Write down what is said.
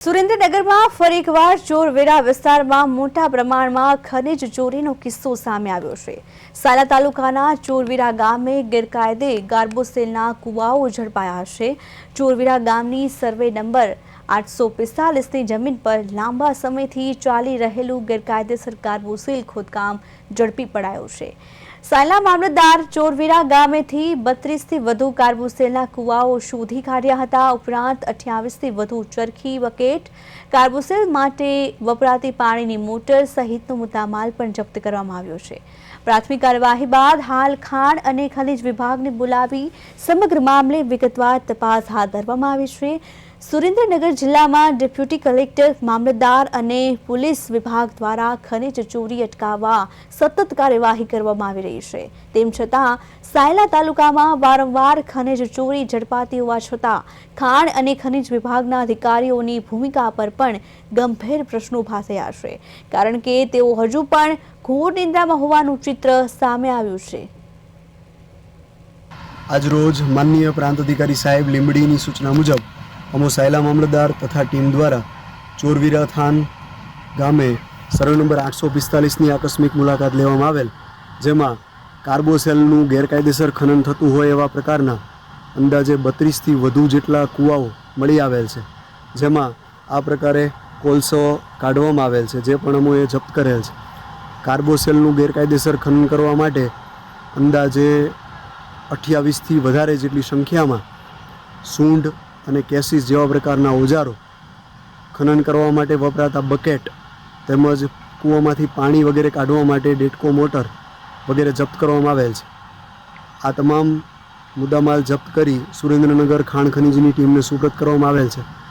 સુરેન્દ્રનગરમાં ફરી એકવાર ચોરવેરા વિસ્તારમાં મોટા પ્રમાણમાં ખનિજ ચોરીનો કિસ્સો સામે આવ્યો છે. સાલા તાલુકાના ચોરવીરા ગામે ગેરકાયદે ગાર્બોસેલના કુવાઓ ઝડપાયા છે. ચોરવીરા ગામની સર્વે નંબર આઠસો પિસ્તાલીસની જમીન પર લાંબા સમયથી ચાલી રહેલું ગેરકાયદેસર ગાર્બોસેલ ખોદકામ ઝડપી પડાયું છે. સાયલા મામલતદાર ચોરવીરા ગામેથી બત્રીસથી વધુ કાર્બોસેલના કુવાઓ શોધી કાઢ્યા હતા. ઉપરાંત અઠ્યાવીસથી વધુ ચરખી બકેટ કાર્બોસેલ માટે વપરાતી પાણીની મોટર સહિતનો મુદ્દામાલ પણ જપ્ત કરવામાં આવ્યો છે. પ્રાથમિક કાર્યવાહી બાદ હાલ ખાણ અને ખનિજ વિભાગને બોલાવી સમગ્ર મામલે વિગતવાર તપાસ હાથ ધરવામાં આવી છે. સુરેન્દ્રનગર જિલ્લામાં ડેપ્યુટી કલેક્ટર, મામલતદાર અને પોલીસ વિભાગ દ્વારા ખનિજ ચોરી અટકાવવા સતત કાર્યવાહી કરવામાં આવી રહી છે. તેમ છતાં, સાયલા તાલુકામાં વારંવાર ખનિજ ચોરી ઝડપાતી હોવા છતાં, ખાણ અને ખનિજ વિભાગના અધિકારીઓની ભૂમિકા પર પણ ગંભીર પ્રશ્નો ઊભા થયા છે. કારણ કે તેઓ હજુ પણ ઘોર નિંદ્રામાં હોવાનું ચિત્ર સામે આવ્યું છે. આજરોજ માનનીય પ્રાંત અધિકારી સાહેબ લીંબડીની સૂચના મુજબ અમો સાયલા મામલતદાર તથા ટીમ દ્વારા ચોરવીરા થાન ગામે સરળ નંબર આઠસો પિસ્તાલીસની આકસ્મિક મુલાકાત લેવામાં આવેલ, જેમાં કાર્બોસેલનું ગેરકાયદેસર ખનન થતું હોય એવા પ્રકારના અંદાજે બત્રીસથી વધુ જેટલા કૂવાઓ મળી આવેલ છે, જેમાં આ પ્રકારે કોલસો કાઢવામાં આવેલ છે, જે પણ અમોએ જપ્ત કરેલ છે. કાર્બોસેલનું ગેરકાયદેસર ખનન કરવા માટે અંદાજે અઠ્યાવીસથી વધારે જેટલી સંખ્યામાં સૂંઢ અને કેસીસ જેવા પ્રકારના ઓજારો ખનન કરવા માટે વપરાતા બકેટ તેમજ કૂવામાંથી પાણી વગેરે કાઢવા માટે ડેટકો મોટર વગેરે જપ્ત કરવામાં આવેલ છે. આ તમામ મુદ્દામાલ જપ્ત કરી સુરેન્દ્રનગર ખાણ ખનીજની ટીમને સુપ્રત કરવામાં આવેલ છે.